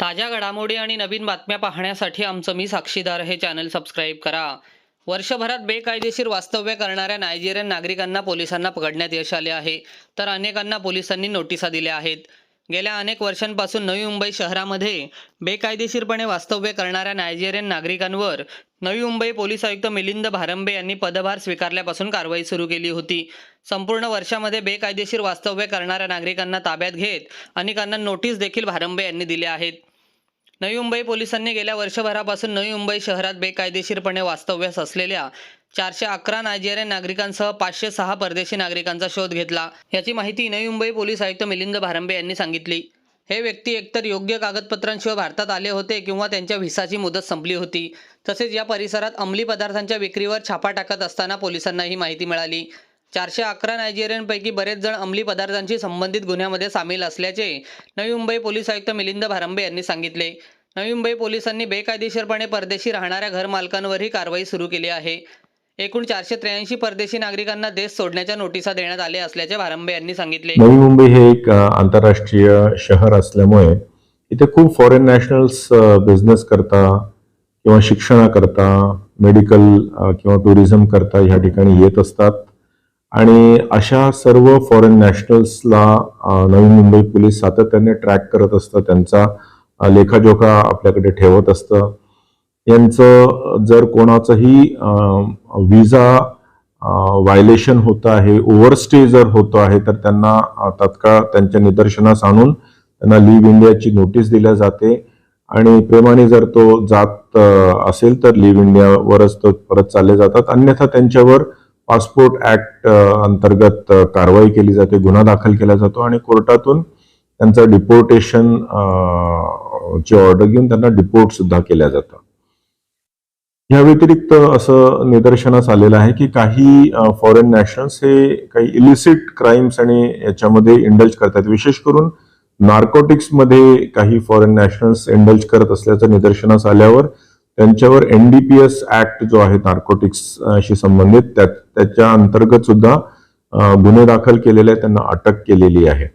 ताज्या घडामोडी आणि नवीन बातम्या पाहण्यासाठी आमचं मी साक्षीदार हे चॅनल सबस्क्राईब करा. वर्षभरात बेकायदेशीर वास्तव्य करणाऱ्या नायजेरियन नागरिकांना पोलिसांना पकडण्यात यश आले आहे. तर अनेकांना पोलिसांनी नोटिसा दिल्या आहेत. गेल्या अनेक वर्षांपासून नवी मुंबई शहरामध्ये बेकायदेशीरपणे वास्तव्य करणाऱ्या नायजेरियन नागरिकांवर नवी मुंबई पोलीस आयुक्त मिलिंद भारंबे यांनी पदभार स्वीकारल्यापासून कारवाई सुरू केली होती. संपूर्ण वर्षामध्ये बेकायदेशीर वास्तव्य करणाऱ्या नागरिकांना ताब्यात घेत अनेकांना नोटीस देखील भारंबे यांनी दिल्या आहेत. नवी मुंबई पोलिसांनी गेल्या वर्षभरापासून नवी मुंबई शहरात बेकायदेशीरपणे वास्तव्यास असलेल्या चारशे अकरा नायजेरियन नागरिकांसह पाचशे सहा परदेशी नागरिकांचा शोध घेतला. याची माहिती नवी मुंबई पोलीस आयुक्त मिलिंद भारंबे यांनी सांगितली. हे व्यक्ती एकतर योग्य कागदपत्रांशिवाय भारतात आले होते किंवा त्यांच्या व्हिसाची मुदत संपली होती. तसेच या परिसरात अंमली पदार्थांच्या विक्रीवर छापा टाकत असताना पोलिसांना ही माहिती मिळाली. चारशे अकरा नायजेरियनपैकी बरेच जण अंमली पदार्थांशी संबंधित गुन्ह्यामध्ये सामील असल्याचे नवी मुंबई पोलीस आयुक्त मिलिंद भारंबे यांनी सांगितले. नवी मुंबई पोलिसांनी बेकायदेशीरपणे परदेशी राहणाऱ्या घरमालकांवरही कारवाई सुरू केली आहे. एकूण चारशे त्र्याऐंशी परदेशी नागरिकांना देश सोडण्याच्या नोटिसा देण्यात आल्या असल्याचे भारंबे यांनी सांगितले. नवी मुंबई हे एक आंतरराष्ट्रीय शहर असल्यामुळे इथे खूप फॉरेन नॅशनल्स बिझनेस करता किंवा शिक्षणाकरता मेडिकल किंवा टुरिझम करता ह्या ठिकाणी येत असतात. आणि अशा सर्व फॉरेन नॅशनल्सला नवी मुंबई पोलीस सातत्याने ट्रॅक करत असतात. त्यांचा लेखाजोखा आपल्याकडे ठेवत असतं. यांचं जर कोणाचंही विजा व्हायलेशन होत आहे ओव्हरस्टे जर होतो आहे तर त्यांना तत्काळ तात्काळ त्यांच्या निदर्शनास आणून त्यांना लिव्ह इंडियाची नोटीस दिल्या जाते. आणि प्रेमाने जर तो जात असेल तर लिव्ह इंडियावरच तो परत चालले जातात. अन्यथा त्यांच्यावर पासपोर्ट ऍक्ट अंतर्गत कारवाई केली जाते गुन्हा दाखल केला जातो. आणि कोर्टातून त्यांचं डिपोर्टेशन ची ऑर्डर घेऊन त्यांना डिपोर्ट सुद्धा केल्या जातं या व्यतिरिक्त असं निदर्शनास आलेलं आहे की काही फॉरेन नॅशनल्स हे काही इलिसिट क्राईम्स आणि याच्यामध्ये इंडल्ज करतात. विशेष करून नार्कोटिक्समध्ये काही फॉरेन नॅशनल्स इंडल्ज करत असल्याचं निदर्शनास आल्यावर त्यांच्यावर एनडीपीएस ऍक्ट जो आहे नार्कोटिक्सशी संबंधित त्या त्याच्या अंतर्गत सुद्धा गुन्हे दाखल केलेले आहेत त्यांना अटक केलेली आहे.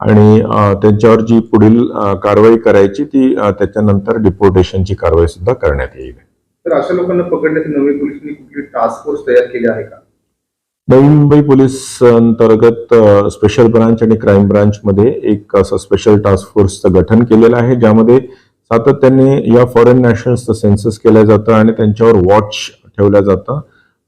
आणि त्यांच्यावर जी पुढील कारवाई करायची ती त्याच्यानंतर डिपोर्टेशनची कारवाई सुद्धा करण्यात येईल. तर अशा लोकांना पकडण्यासाठी नवी पोलिसांनी कुठली टास्क फोर्स तयार केली आहे का? नवी मुंबई पोलीस अंतर्गत स्पेशल ब्रांच आणि क्राईम ब्रांच मध्ये एक असं स्पेशल टास्क फोर्सचं गठन केलेलं आहे ज्यामध्ये सातत्याने या फॉरेन नॅशनल्सचं सेन्सस केलं जातं आणि त्यांच्यावर वॉच ठेवलं जातं.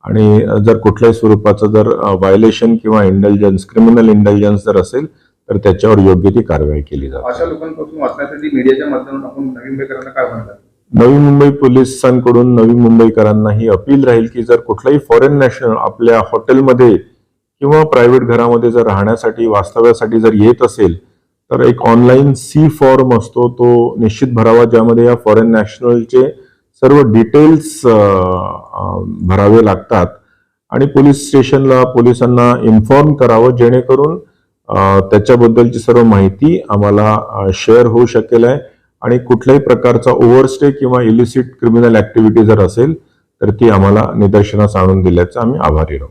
आणि जर कुठल्याही स्वरूपाचं जर व्हायलेशन किंवा इंटेलिजन्स क्रिमिनल इंटेलिजन्स जर असेल तर त्याच्यावर योग्य ती कारवाई केली जाते. अशा लोकांपासून वाचण्यासाठी मीडियाच्या माध्यमातून आपण नवीन मुंबईकरांना काय म्हणतात? नवी मुंबई पोलिसांकडून नवी मुंबईकरांना ही अपील राहील की जर कुठलाही फॉरेन नॅशनल आपल्या हॉटेलमध्ये किंवा प्रायव्हेट घरामध्ये जर राहण्यासाठी वास्तव्यासाठी जर येत असेल तर एक ऑनलाईन सी फॉर्म असतो. तो निश्चित भरावा ज्यामध्ये या फॉरेन नॅशनलचे सर्व डिटेल्स भरावे लागतात. आणि पोलीस स्टेशनला पोलिसांना इन्फॉर्म करावं जेणेकरून त्याच्याबद्दलची सर्व माहिती आम्हाला शेअर होऊ शकेल आहे. आणि कुठल्याही प्रकारचा ओव्हरस्टे किंवा इलिसिट क्रिमिनल ऍक्टिव्हिटी जर असेल तर ती आम्हाला निदर्शनास आणून दिल्याचं आम्ही आभारी राहू.